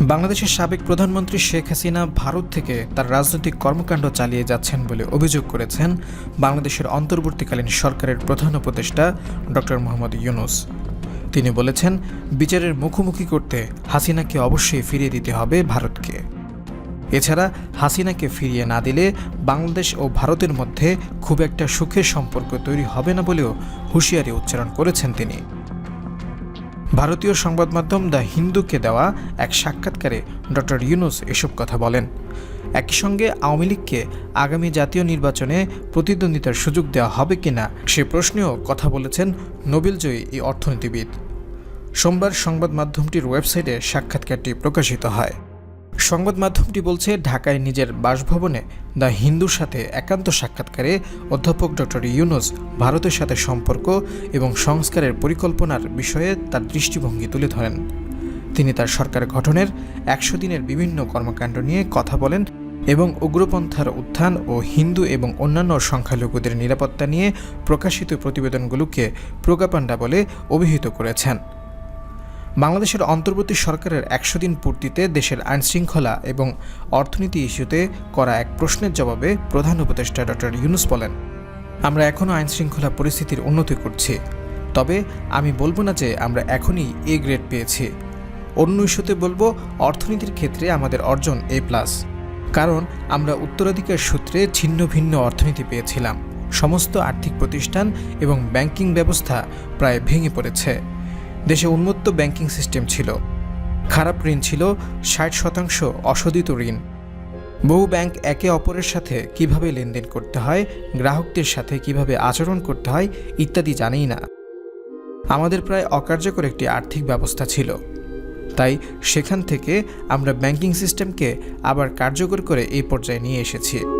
বাংলাদেশের সাবেক প্রধানমন্ত্রী শেখ হাসিনা ভারত থেকে তার রাজনৈতিক কর্মকাণ্ড চালিয়ে যাচ্ছেন বলে অভিযোগ করেছেন বাংলাদেশের অন্তর্বর্তীকালীন সরকারের প্রধান উপদেষ্টা ডক্টর মোহাম্মদ ইউনুস। তিনি বলেছেন, বিচারের মুখোমুখি করতে হাসিনাকে অবশ্যই ফিরিয়ে দিতে হবে ভারতকে। এছাড়া হাসিনাকে ফিরিয়ে না দিলে বাংলাদেশ ও ভারতের মধ্যে খুব একটা সুখের সম্পর্ক তৈরি হবে না বলেও হুঁশিয়ারি উচ্চারণ করেছেন তিনি। ভারতীয় সংবাদ মাধ্যম দ্য হিন্দুকে দেওয়া এক সাক্ষাৎকারে ডক্টর ইউনুস এসব কথা বলেন। একই সঙ্গে আওয়ামী লীগকে আগামী জাতীয় নির্বাচনে প্রতিদ্বন্দ্বিতার সুযোগ দেওয়া হবে কিনা সে প্রশ্নেও কথা বলেছেন নোবেলজয়ী এই অর্থনীতিবিদ। সোমবার সংবাদ মাধ্যমটির ওয়েবসাইটে সাক্ষাৎকারটি প্রকাশিত হয়। সংবাদ মাধ্যমটি বলছে, ঢাকায় নিজের বাসভবনে দ্য হিন্দুর সাথে একান্ত সাক্ষাৎকারে অধ্যাপক ডক্টর ইউনুস ভারতের সাথে সম্পর্ক এবং সংস্কারের পরিকল্পনার বিষয়ে তার দৃষ্টিভঙ্গি তুলে ধরেন। তিনি তার সরকার গঠনের একশো দিনের বিভিন্ন কর্মকাণ্ড নিয়ে কথা বলেন এবং উগ্রপন্থার উত্থান ও হিন্দু এবং অন্যান্য সংখ্যালঘুদের নিরাপত্তা নিয়ে প্রকাশিত প্রতিবেদনগুলোকে প্রোগাপান্ডা বলে অভিহিত করেছেন। বাংলাদেশের অন্তর্বর্তী সরকারের একশো দিন পূর্তিতে দেশের আইনশৃঙ্খলা এবং অর্থনীতি ইস্যুতে করা এক প্রশ্নের জবাবে প্রধান উপদেষ্টা ডক্টর ইউনুস বলেন, আমরা এখনও আইনশৃঙ্খলা পরিস্থিতির উন্নতি করছি। তবে আমি বলব না যে আমরা এখনই এ গ্রেড পেয়েছি। অন্য ইস্যুতে বলব অর্থনীতির ক্ষেত্রে আমাদের অর্জন এ প্লাস। কারণ আমরা উত্তরাধিকার সূত্রে ছিন্ন ভিন্ন অর্থনীতি পেয়েছিলাম। সমস্ত আর্থিক প্রতিষ্ঠান এবং ব্যাংকিং ব্যবস্থা প্রায় ভেঙে পড়েছে। দেশে উন্মুক্ত ব্যাংকিং সিস্টেম ছিল। খারাপ ঋণ ছিল ষাট শতাংশ অশোধিত ঋণ। বহু ব্যাংক একে অপরের সাথে কীভাবে লেনদেন করতে হয়, গ্রাহকদের সাথে কীভাবে আচরণ করতে হয় ইত্যাদি জানেই না। আমাদের প্রায় অকার্যকর একটি আর্থিক ব্যবস্থা ছিল। তাই সেখান থেকে আমরা ব্যাংকিং সিস্টেমকে আবার কার্যকর করে এই পর্যায়ে নিয়ে এসেছি।